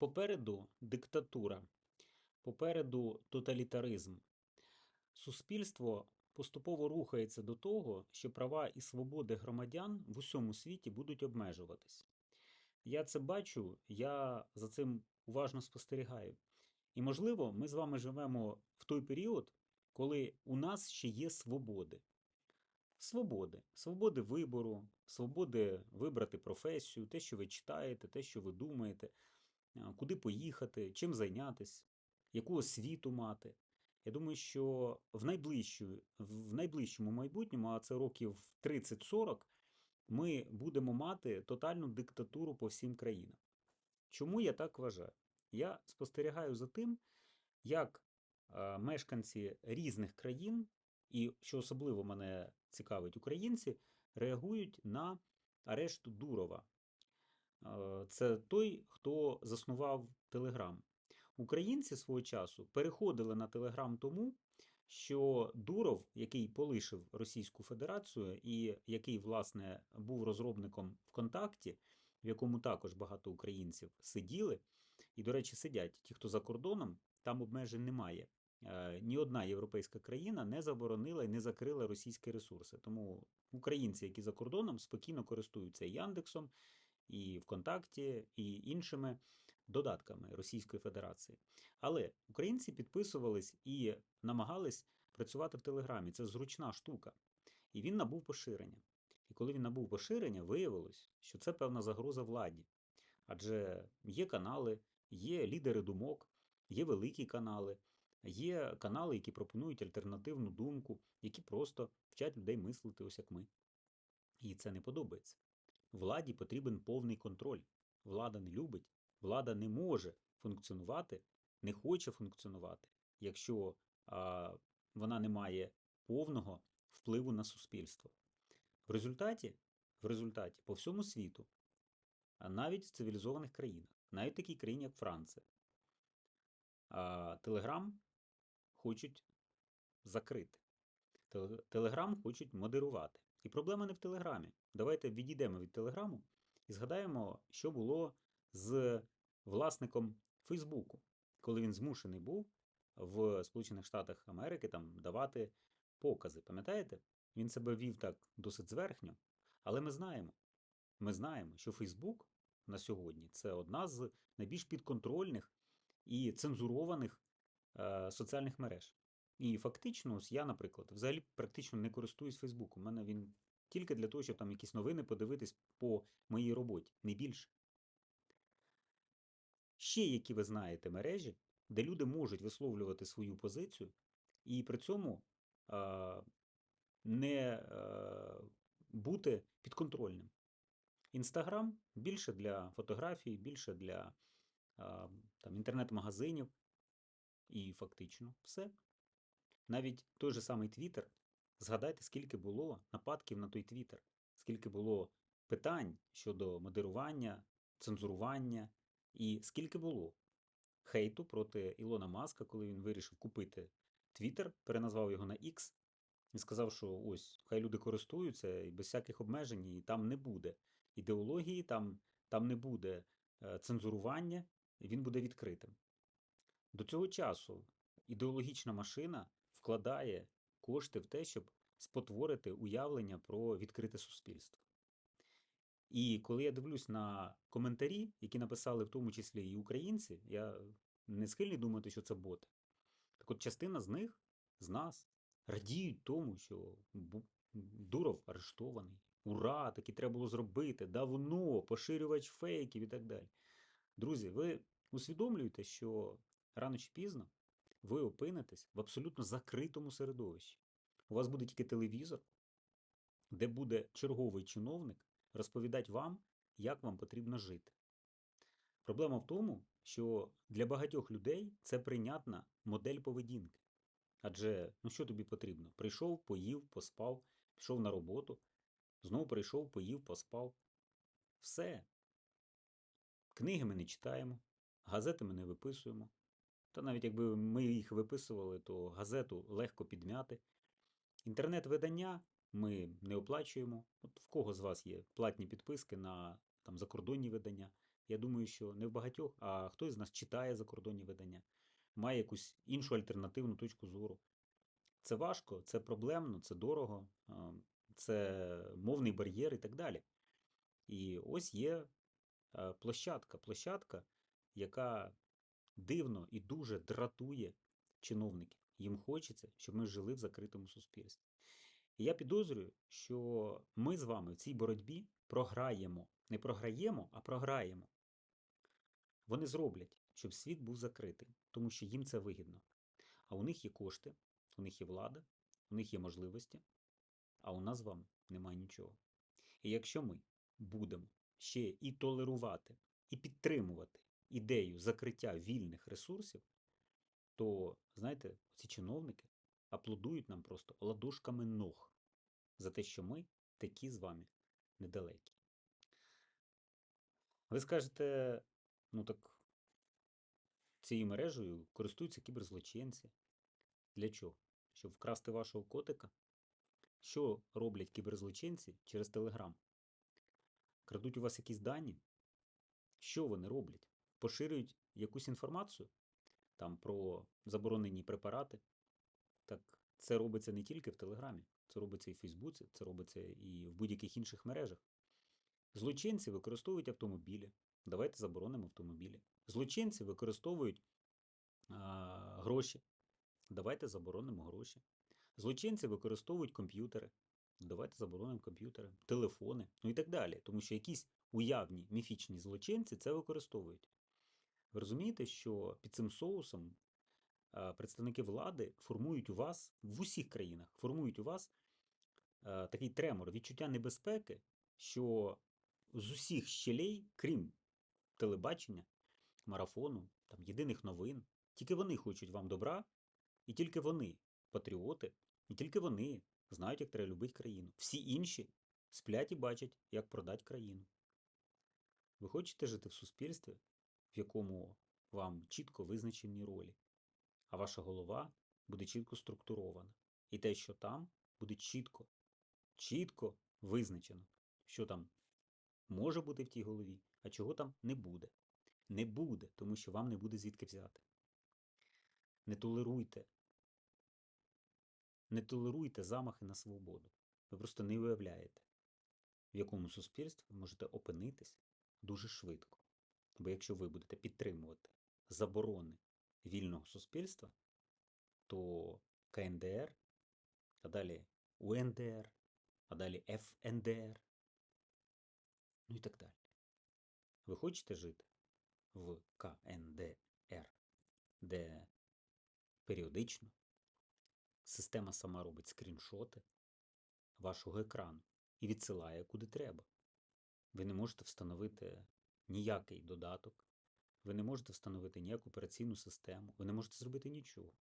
Попереду диктатура, попереду тоталітаризм. Суспільство поступово рухається до того, що права і свободи громадян в усьому світі будуть обмежуватись. Я це бачу, я за цим уважно спостерігаю. І, можливо, ми з вами живемо в той період, коли у нас ще є свободи. Свободи. Свободи вибору, свободи вибрати професію, те, що ви читаєте, те, що ви думаєте, куди поїхати, чим зайнятися, яку освіту мати. Я думаю, що в, в найближчому майбутньому, а це років 30-40, ми будемо мати тотальну диктатуру по всім країнам. Чому я так вважаю? Я спостерігаю за тим, як мешканці різних країн, і що особливо мене цікавить, українці реагують на арешт Дурова. Е, Це той, хто заснував Телеграм. Українці свого часу переходили на Телеграм тому, що Дуров, який полишив Російську Федерацію і який, власне, був розробником ВКонтакті, в якому також багато українців сиділи, і, до речі, сидять ті, хто за кордоном, там обмежень немає. Е, Ні одна європейська країна не заборонила і не закрила російські ресурси. Тому українці, які за кордоном, спокійно користуються Яндексом, і ВКонтакті, і іншими додатками Російської Федерації. Але українці підписувались і намагались працювати в Телеграмі. Це зручна штука. І він набув поширення. І коли він набув поширення, виявилось, що це певна загроза владі. Адже є канали, є лідери думок, є великі канали, є канали, які пропонують альтернативну думку, які просто вчать людей мислити, ось як ми. І це не подобається. Владі потрібен повний контроль. Влада не любить, влада не може функціонувати, не хоче функціонувати, якщо а, вона не має повного впливу на суспільство. В результаті, в результаті по всьому світу, а навіть в цивілізованих країнах, навіть в такій країні, як Франція, а, Телеграм хочуть закрити. Телеграм хочуть модерувати. І проблема не в Телеграмі. Давайте відійдемо від Телеграму і згадаємо, що було з власником Фейсбуку, коли він змушений був в Сполучених Штатах Америки там давати покази. Пам'ятаєте? Він себе вів так досить зверхньо, але ми знаємо, ми знаємо, що Фейсбук на сьогодні це одна з найбільш підконтрольних і цензурованих е, соціальних мереж. І фактично, я, наприклад, взагалі практично не користуюсь Фейсбуком. У мене він тільки для того, щоб там якісь новини подивитись по моїй роботі, не більше. Ще які ви знаєте мережі, де люди можуть висловлювати свою позицію і при цьому а, не а, бути підконтрольним. Інстаграм більше для фотографій, більше для а, там, інтернет-магазинів. І фактично все. Навіть той же самий Твіттер, згадайте, скільки було нападків на той Твіттер, скільки було питань щодо модерування, цензурування, і скільки було хейту проти Ілона Маска, коли він вирішив купити Твіттер, переназвав його на X і сказав, що ось хай люди користуються і без всяких обмежень, і там не буде ідеології, там, там не буде е, цензурування, і він буде відкритим. До цього часу ідеологічна машина вкладає кошти в те, щоб спотворити уявлення про відкрите суспільство. І коли я дивлюсь на коментарі, які написали в тому числі і українці, я не схильний думати, що це боти. Так от частина з них, з нас, радіють тому, що Дуров арештований. Ура! Таки треба було зробити давно, поширювач фейків і так далі. Друзі, ви усвідомлюєте, що рано чи пізно ви опинитесь в абсолютно закритому середовищі. У вас буде тільки телевізор, де буде черговий чиновник розповідати вам, як вам потрібно жити. Проблема в тому, що для багатьох людей це прийнятна модель поведінки. Адже ну що тобі потрібно? Прийшов, поїв, поспав, пішов на роботу, знову прийшов, поїв, поспав. Все. Книги ми не читаємо, газети ми не виписуємо. Та навіть якби ми їх виписували, то газету легко підмяти. Інтернет-видання ми не оплачуємо. От в кого з вас є платні підписки на там, закордонні видання? Я думаю, що не в багатьох, а хтось з нас читає закордонні видання, має якусь іншу альтернативну точку зору. Це важко, це проблемно, це дорого, це мовний бар'єр і так далі. І ось є площадка, площадка, яка дивно і дуже дратує чиновників. Їм хочеться, щоб ми жили в закритому суспільстві. І я підозрюю, що ми з вами в цій боротьбі програємо. Не програємо, а програємо. Вони зроблять, щоб світ був закритий, тому що їм це вигідно. А у них є кошти, у них є влада, у них є можливості, а у нас з вами немає нічого. І якщо ми будемо ще і толерувати, і підтримувати ідею закриття вільних ресурсів, то, знаєте, ці чиновники аплодують нам просто ладошками ног за те, що ми такі з вами недалекі. Ви скажете, ну так цією мережею користуються кіберзлочинці. Для чого? Щоб вкрасти вашого котика? Що роблять кіберзлочинці через Телеграм? Крадуть у вас якісь дані? Що вони роблять? Поширюють якусь інформацію там про заборонені препарати? Так це робиться не тільки в Телеграмі, це робиться і в Фейсбуці, це робиться і в будь-яких інших мережах. Злочинці використовують автомобілі. Давайте заборонимо автомобілі. Злочинці використовують а, гроші. Давайте заборонимо гроші. Злочинці використовують комп'ютери. Давайте заборонимо комп'ютери, телефони, ну і так далі. Тому що якісь уявні міфічні злочинці це використовують. Ви розумієте, що під цим соусом представники влади формують у вас в усіх країнах, формують у вас такий тремор, відчуття небезпеки, що з усіх щелей, крім телебачення, марафону, там, єдиних новин, тільки вони хочуть вам добра, і тільки вони патріоти, і тільки вони знають, як треба любити країну. Всі інші сплять і бачать, як продати країну. Ви хочете жити в суспільстві, в якому вам чітко визначені ролі, а ваша голова буде чітко структурована. І те, що там, буде чітко, чітко визначено, що там може бути в тій голові, а чого там не буде. Не буде, тому що вам не буде звідки взяти. Не толеруйте. Не толеруйте замахи на свободу. Ви просто не уявляєте, в якому суспільстві можете опинитись дуже швидко. Бо якщо ви будете підтримувати заборони вільного суспільства, то КНДР, а далі УНДР, а далі ФНДР, ну і так далі. Ви хочете жити в КНДР, де періодично система сама робить скріншоти вашого екрану і відсилає куди треба. Ви не можете встановити ніякий додаток, ви не можете встановити ніяку операційну систему, ви не можете зробити нічого,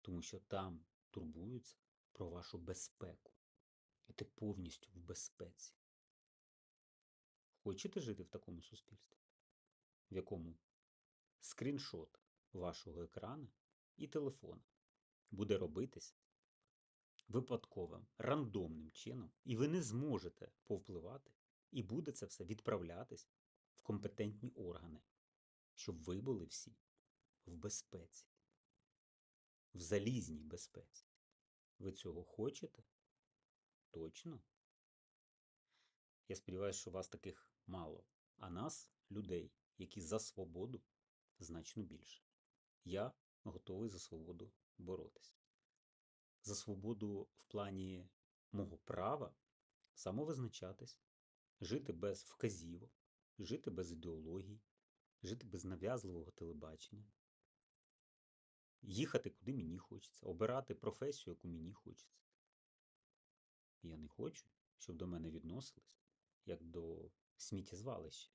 тому що там турбуються про вашу безпеку. І ти повністю в безпеці. Хочете жити в такому суспільстві, в якому скріншот вашого екрану і телефона буде робитись випадковим, рандомним чином, і ви не зможете повпливати, і буде це все відправлятись компетентні органи, щоб ви були всі в безпеці, в залізній безпеці. Ви цього хочете? Точно? Я сподіваюся, що вас таких мало, а нас, людей, які за свободу, значно більше. Я готовий за свободу боротися. За свободу в плані мого права самовизначатись, жити без вказівок, жити без ідеологій, жити без нав'язливого телебачення, їхати куди мені хочеться, обирати професію, яку мені хочеться. Я не хочу, щоб до мене відносились як до сміттєзвалища,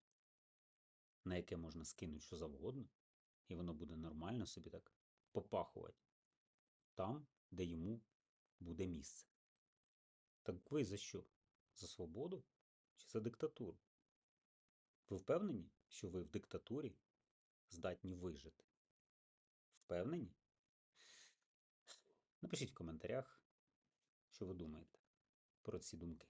на яке можна скинути що завгодно, і воно буде нормально собі так попахувати там, де йому буде місце. Так ви за що? За свободу чи за диктатуру? Ви впевнені, що ви в диктатурі здатні вижити? Впевнені? Напишіть в коментарях, що ви думаєте про ці думки.